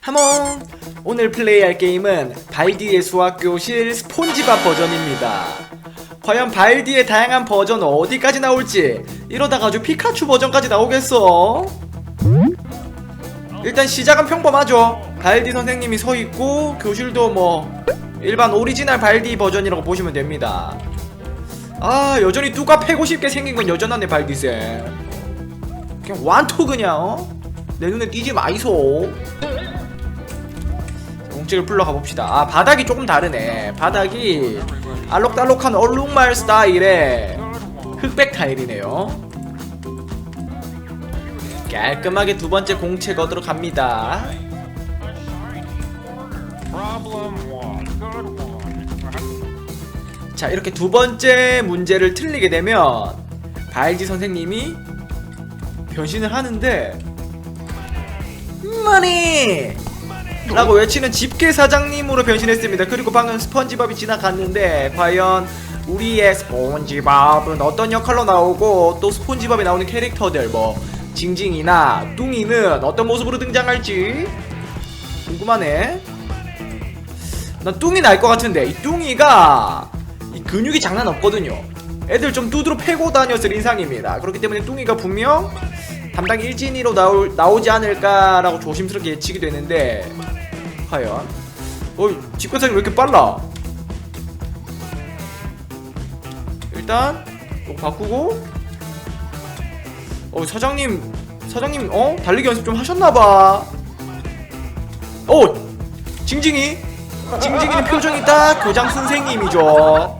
하몽! 오늘 플레이할 게임은 발디의 수학교실 스폰지밥 버전입니다. 과연 발디의 다양한 버전 어디까지 나올지 이러다가 아주 피카츄 버전까지 나오겠어. 일단 시작은 평범하죠. 발디 선생님이 서 있고 교실도 뭐 일반 오리지널 발디 버전이라고 보시면 됩니다. 아 여전히 뚜가 패고 싶게 생긴 건 여전하네 발디세. 그냥 완토 그냥 어? 내 눈에 띄지 마이소. 공책을 풀러가 봅시다. 아 바닥이 조금 다르네. 바닥이 알록달록한 얼룩말 스타일의 흑백 타일이네요. 깔끔하게 두 번째 공책 얻으러 갑니다. 자 이렇게 두 번째 문제를 틀리게 되면 발지 선생님이 변신을 하는데 머니 라고 외치는 집게 사장님으로 변신했습니다 그리고 방금 스펀지밥이 지나갔는데 과연 우리의 스폰지밥은 어떤 역할로 나오고 또 스폰지밥에 나오는 캐릭터들 뭐 징징이나 뚱이는 어떤 모습으로 등장할지 궁금하네 난 뚱이 날 것 같은데 이 뚱이가 이 근육이 장난 없거든요. 애들 좀 두드러 패고 다녔을 인상입니다. 그렇기 때문에 뚱이가 분명 담당 일진이로 나올, 나오지 않을까라고 조심스럽게 예측이 되는데 과연 어 집관상이 왜 이렇게 빨라? 일단 이거 바꾸고 어 사장님 사장님 어 달리기 연습 좀 하셨나봐. 어 징징이 징징이는 표정이 딱 교장 선생님이죠.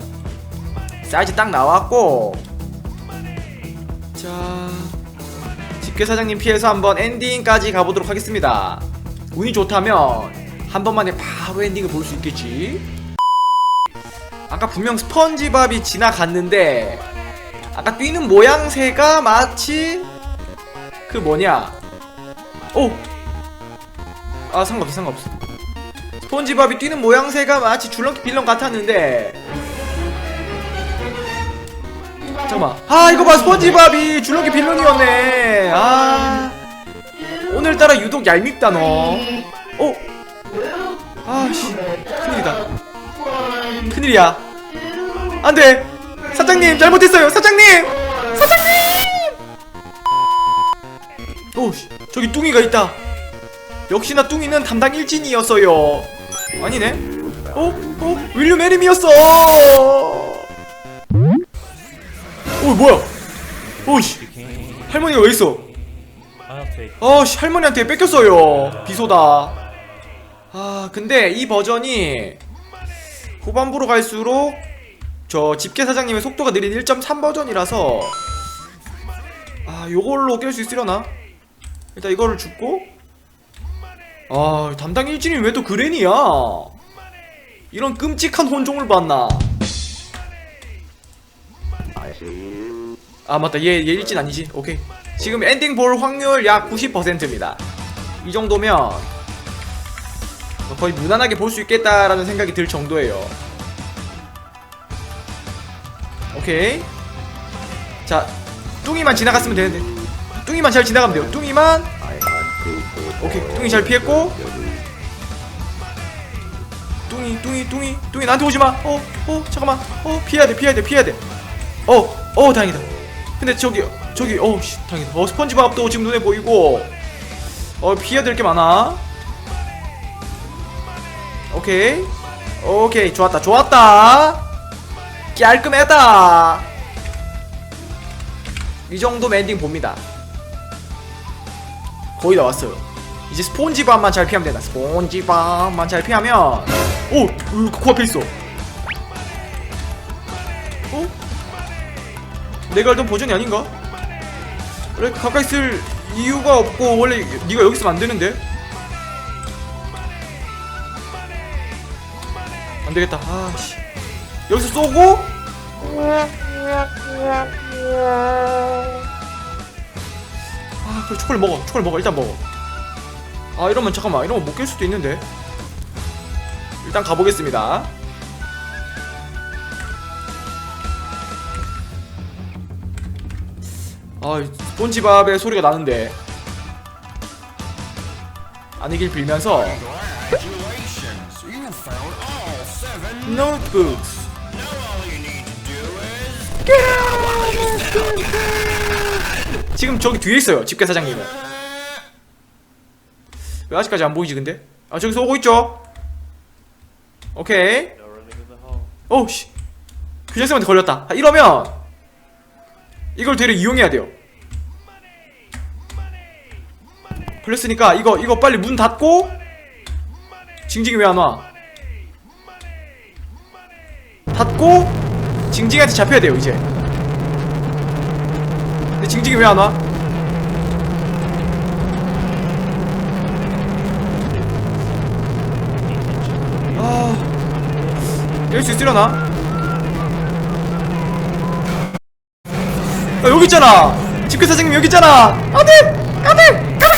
사이즈 딱 나왔고. 집게 사장님 피해서 한번 엔딩까지 가보도록 하겠습니다. 운이 좋다면 한 번만에 바로 엔딩을 볼 수 있겠지. 아까 분명 스펀지밥이 지나갔는데 아까 뛰는 모양새가 마치 그 뭐냐? 오, 아 상관없어 상관없어. 스폰지밥이 뛰는 모양새가 마치 줄넘기 빌런 같았는데 잠깐만. 아 이거 봐 스폰지밥이 줄넘기 빌런이었네. 아. 오늘따라 유독 얄밉다 너. 어? 아씨. 큰일이다. 큰일이야. 안돼. 사장님 잘못했어요. 사장님! 사장님! 오 씨, 저기 뚱이가 있다. 역시나 뚱이는 담당 일진이었어요. 아니네? 어? 어? 윌리엄 에림이었어! 어, 뭐야? 오씨, 할머니가 왜 있어? 아씨, 할머니한테 뺏겼어요. 비소다. 아, 근데 이 버전이 후반부로 갈수록 저 집게 사장님의 속도가 느린 1.3 버전이라서 아, 요걸로 깰 수 있으려나? 일단 이거를 줍고 아 담당 일진이 왜 또 그랜이야 이런 끔찍한 혼종을 봤나 아 맞다. 얘, 얘 일진 아니지? 오케이. 지금 엔딩 볼 확률 약 90%입니다. 이 정도면 거의 무난하게 볼 수 있겠다라는 생각이 들 정도예요. 오케이. 자 뚱이만 지나갔으면 되는데. 뚱이만 잘 지나가면 돼요. 뚱이만. 오케이. 뚱이 잘 피했고. 뚱이 뚱이 뚱이. 뚱이 나한테 오지마. 어어 잠깐만. 어 피해야돼 피해야돼 피해야돼 어 어 다행이다 근데 저기 저기 어씨 다행이다 어 스펀지밥도 지금 눈에 보이고 어 피해야 될 게 많아 오케이 오케이 좋았다 좋았다 깔끔했다 이 정도 엔딩 봅니다 거의 다 왔어요. 이제 스폰지밥만 잘 피하면 된다. 스폰지밥만 잘 피하면 오! 으, 코앞에 있어. 어? 내가 알던 버전이 아닌가? 그래 가까이 있을 이유가 없고 원래 네가 여기 있으면 안 되는데. 안 되겠다. 아씨. 여기서 쏘고 아 그래 초콜릿 먹어 초콜릿 먹어 일단 먹어 아 이러면 잠깐만 이러면 못 깰 수도 있는데 일단 가보겠습니다 아 스폰지밥의 소리가 나는데. 아니길 빌면서. 노트북스 지금 저기 뒤에 있어요 집게 사장님은. 왜 아직까지 안 보이지 근데? 아 저기서 오고 있죠? 오케이. 오씨. 규장쌤한테 걸렸다. 아, 이러면 이걸 되려 이용해야 돼요 걸렸으니까 이거 이거 빨리 문 닫고 징징이 왜 안 와? 닫고 징징이한테 잡혀야 돼요 이제 근데 징징이 왜 안 와? 아, 깰수 있으려나? 아, 여기 있잖아! 집회 사장님 여기 있잖아! 안 돼! 안 돼! 가만!